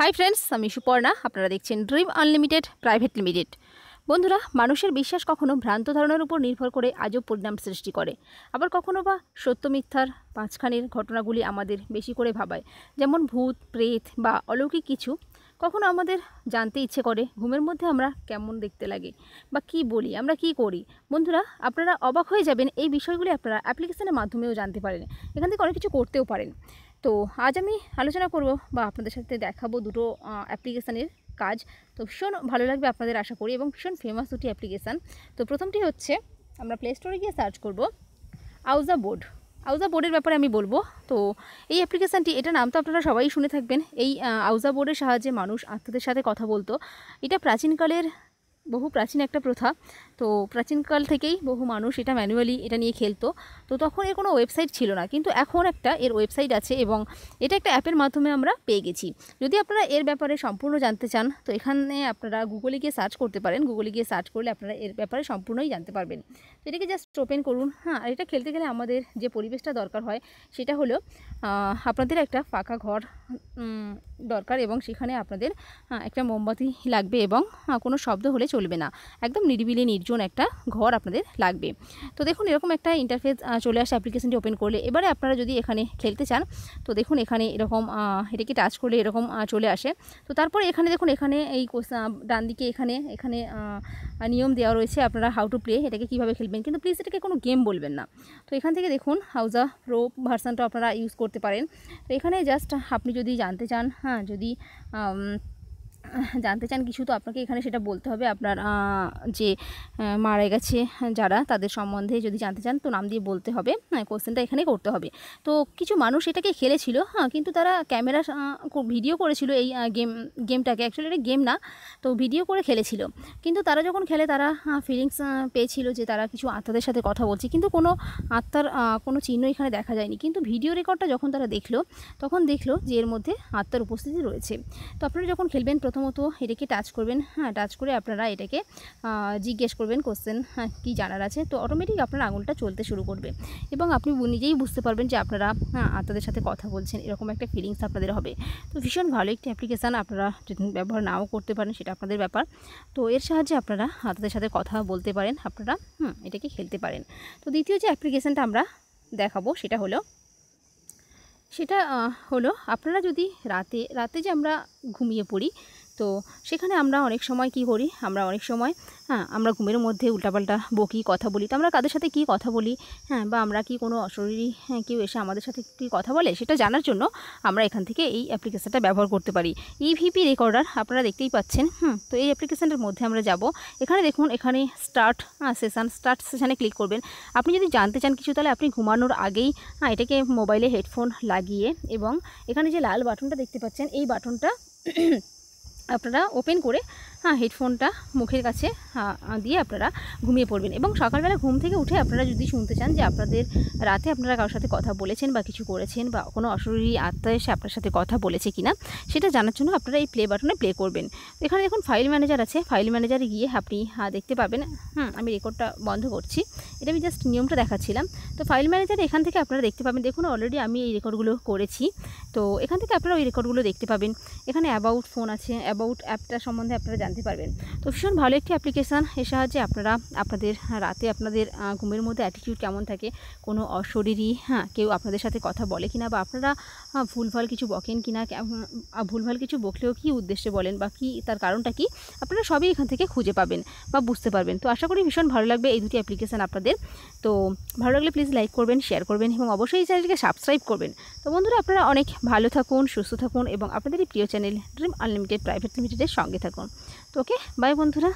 Hi friends আমি সুপর্ণা। আপনারা দেখছেন ড্রিম আনলিমিটেড প্রাইভেট লিমিটেড বন্ধুরা, মানুষের বিশ্বাস কখনো ভ্রান্ত ধারণার উপর নির্ভর করে আজও পরিণাম সৃষ্টি করে। আবার কখনো বা সত্য মিথ্যার পাঁচখানির ঘটনাগুলি আমাদের বেশি করে ভাবায়। যেমন ভূত, প্রেত বা অলৌকিক কিছু কখনো আমাদের জানতে ইচ্ছে করে, ঘুমের মধ্যে আমরা কেমন দেখতে লাগে বা কি বলি, আমরা কি করি। বন্ধুরা, আপনারা অবাক হয়ে যাবেন এই বিষয়গুলি আপনারা অ্যাপ্লিকেশনের মাধ্যমেও জানতে পারেন। এখান থেকে অনেক কিছু করতেও পারেন। তো আজ আমি আলোচনা করব বা আপনাদের সাথে দেখাবো দুটো অ্যাপ্লিকেশানের কাজ। তো ভীষণ ভালো লাগবে আপনাদের আশা করি এবং ভীষণ ফেমাস দুটি অ্যাপ্লিকেশান তো প্রথমটি হচ্ছে, আমরা প্লে স্টোরে গিয়ে সার্চ করব আউজা বোর্ড আউজা বোর্ডের ব্যাপারে আমি বলব, তো এই অ্যাপ্লিকেশানটি এটা নাম তো আপনারা সবাই শুনে থাকবেন। এই আউজা বোর্ডের সাহায্যে মানুষ আত্মীয়দের সাথে কথা বলতো। এটা প্রাচীনকালের বহু প্রাচীন একটা প্রথা। তো প্রাচীনকাল থেকেই বহু মানুষ এটা ম্যানুয়ালি এটা নিয়ে খেলতো। তো তখন এর কোনো ওয়েবসাইট ছিল না। কিন্তু এখন একটা এর ওয়েবসাইট আছে এবং এটা একটা অ্যাপের মাধ্যমে আমরা পেয়ে গেছি। যদি আপনারা এর ব্যাপারে সম্পূর্ণ জানতে চান, তো এখানে আপনারা গুগলে গিয়ে সার্চ করতে পারেন। গুগলে গিয়ে সার্চ করলে আপনারা এর ব্যাপারে সম্পূর্ণই জানতে পারবেন। তো এটাকে জাস্ট ওপেন করুন। হ্যাঁ আর এটা খেলতে গেলে আমাদের যে পরিবেশটা দরকার হয়, সেটা হলো আপনাদের একটা ফাঁকা ঘর দরকার এবং সেখানে আপনাদের একটা মোমবাতি লাগবে এবং কোনো শব্দ হলে চলবে না। একদম নিরিবিলি, নির্জন একটা ঘর আপনাদের লাগবে। তো দেখুন, এরকম একটা ইন্টারফেস চলে আসে অ্যাপ্লিকেশনটি ওপেন করলে। এবারে আপনারা যদি এখানে খেলতে চান, তো দেখুন এখানে এরকম এটাকে টাচ করলে এরকম চলে আসে। তো তারপরে এখানে দেখুন, এখানে এই ডান দিকে এখানে এখানে নিয়ম দেওয়া রয়েছে আপনারা হাউ টু প্লে এটাকে কীভাবে খেলবেন। কিন্তু প্লিজ এটাকে কোনো গেম বলবেন না। তো এখান থেকে দেখুন হাউজা প্রো ভার্সানটা আপনারা ইউজ করতে পারেন। তো এখানে জাস্ট আপনি যদি জানতে চান হ্যাঁ যদি জানতে চান, কিছু তো আপনাকে এখানে সেটা বলতে হবে। আপনার যে মারা গেছে যারা, তাদের সম্বন্ধে যদি জানতে চান, তো নাম দিয়ে বলতে হবে। হ্যাঁ কোশ্চেনটা এখানে করতে হবে। তো কিছু মানুষ এটাকে খেলেছিল হ্যাঁ কিন্তু তারা ক্যামেরা ভিডিও করেছিল এই গেম গেমটাকে অ্যাকচুয়ালি এটা গেম না, তো ভিডিও করে খেলেছিল। কিন্তু তারা যখন খেলে, তারা ফিলিংস পেয়েছিল যে তারা কিছু আত্মাদের সাথে কথা বলছে। কিন্তু কোনো আত্মার কোনো চিহ্ন এখানে দেখা যায়নি। কিন্তু ভিডিও রেকর্ডটা যখন তারা দেখল, তখন দেখল যে এর মধ্যে আত্মার উপস্থিতি রয়েছে। তো আপনারা যখন খেলবেন প্রথমত এটাকে টাচ করবেন হ্যাঁ টাচ করে আপনারা এটাকে জিজ্ঞেস করবেন কোশ্চেন হ্যাঁ কী জানার আছে? তো অটোমেটিক আপনার আঙুলটা চলতে শুরু করবে এবং আপনি নিজেই বুঝতে পারবেন যে আপনারা হ্যাঁ তাদের সাথে কথা বলছেন, এরকম একটা ফিলিংস আপনাদের হবে। তো ভীষণ ভালো একটি অ্যাপ্লিকেশান আপনারা ব্যবহার নাও করতে পারেন, সেটা আপনাদের ব্যাপার। তো এর সাহায্যে আপনারা তাদের সাথে কথা বলতে পারেন, আপনারা, হুম, এটাকে খেলতে পারেন। তো দ্বিতীয় যে অ্যাপ্লিকেশানটা আমরা দেখাবো, সেটা হলো সেটা হলো আপনারা যদি রাতে রাতে যে আমরা ঘুমিয়ে পড়ি তো সেখানে আমরা অনেক সময় কি করি? আমরা অনেক সময় হ্যাঁ আমরা ঘুমের মধ্যে উল্টাপাল্টা বকি, কথা বলি। তো আমরা কাদের সাথে কি কথা বলি? হ্যাঁ বা আমরা কি কোনো অশরীরী হ্যাঁ কেউ এসে আমাদের সাথে কি কথা বলে সেটা জানার জন্য আমরা এখান থেকে এই অ্যাপ্লিকেশানটা ব্যবহার করতে পারি। ইভিপি রেকর্ডার আপনারা দেখতেই পাচ্ছেন, হুম, তো এই অ্যাপ্লিকেশানটার মধ্যে আমরা যাব। এখানে দেখুন, এখানে স্টার্ট সেশান স্টার্ট সেশানে ক্লিক করবেন। আপনি যদি জানতে চান কিছু, তাহলে আপনি ঘুমানোর আগেই হ্যাঁ এটাকে মোবাইলে হেডফোন লাগিয়ে এবং এখানে যে লাল বাটনটা দেখতে পাচ্ছেন, এই বাটনটা আপনারা ওপেন করে হেডফোনটা মুখের কাছে দিয়ে আপনারা ঘুমিয়ে পড়বেন। এবং সকালবেলা ঘুম থেকে উঠে আপনারা যদি শুনতে চান যে আপনাদের রাতে আপনারা কারোর সাথে কথা বলেছেন বা কিছু করেছেন বা কোনো অশরীরী আত্মা এসে আপনার সাথে কথা বলেছে কিনা, সেটা জানার জন্য আপনারা এই প্লে বাটনে প্লে করবেন। এখানে দেখুন ফাইল ম্যানেজার আছে। ফাইল ম্যানেজারে গিয়ে আপনি দেখতে পাবেন, হুম, আমি রেকর্ডটা বন্ধ করছি। এটা আমি জাস্ট নিয়মটা দেখাচ্ছিলাম। তো ফাইল ম্যানেজার এখান থেকে আপনারা দেখতে পাবেন, দেখুন অলরেডি আমি এই রেকর্ডগুলো করেছি। তো এখান থেকে আপনারা ওই রেকর্ডগুলো দেখতে পাবেন। এখানে অ্যাবাউট ফোন আছে। অ্যাবাউট অ্যাপটা সম্বন্ধে আপনারা জানতে পারবেন। তো ভীষণ ভালো একটি অ্যাপ্লিকেশান এর সাহায্যে আপনারা আপনাদের রাতে আপনাদের ঘুমের মধ্যে অ্যাটিটিউড কেমন থাকে, কোনো অশরীরই হ্যাঁ কেউ আপনাদের সাথে কথা বলে কিনা বা আপনারা ভুলভাল কিছু বকেন কিনা ভুলভাল কিছু বকলেও কী উদ্দেশ্যে বলেন বা কী তার কারণটা কি, আপনারা সবই এখান থেকে খুঁজে পাবেন বা বুঝতে পারবেন। তো আশা করি ভীষণ ভালো লাগবে এই দুটি অ্যাপ্লিকেশান আপনাদের। তো ভালো লাগলে প্লিজ লাইক করবেন শেয়ার করবেন এবং অবশ্যই এই চ্যানেলকে সাবস্ক্রাইব করবেন। তো বন্ধুরা, আপনারা অনেক ভালো থাকুন, সুস্থ থাকুন এবং আপনাদের প্রিয় চ্যানেল ড্রিম আনলিমিটেড প্রাইভেট লিমিটেডের সঙ্গে থাকুন। তো ওকে বাই বন্ধুরা।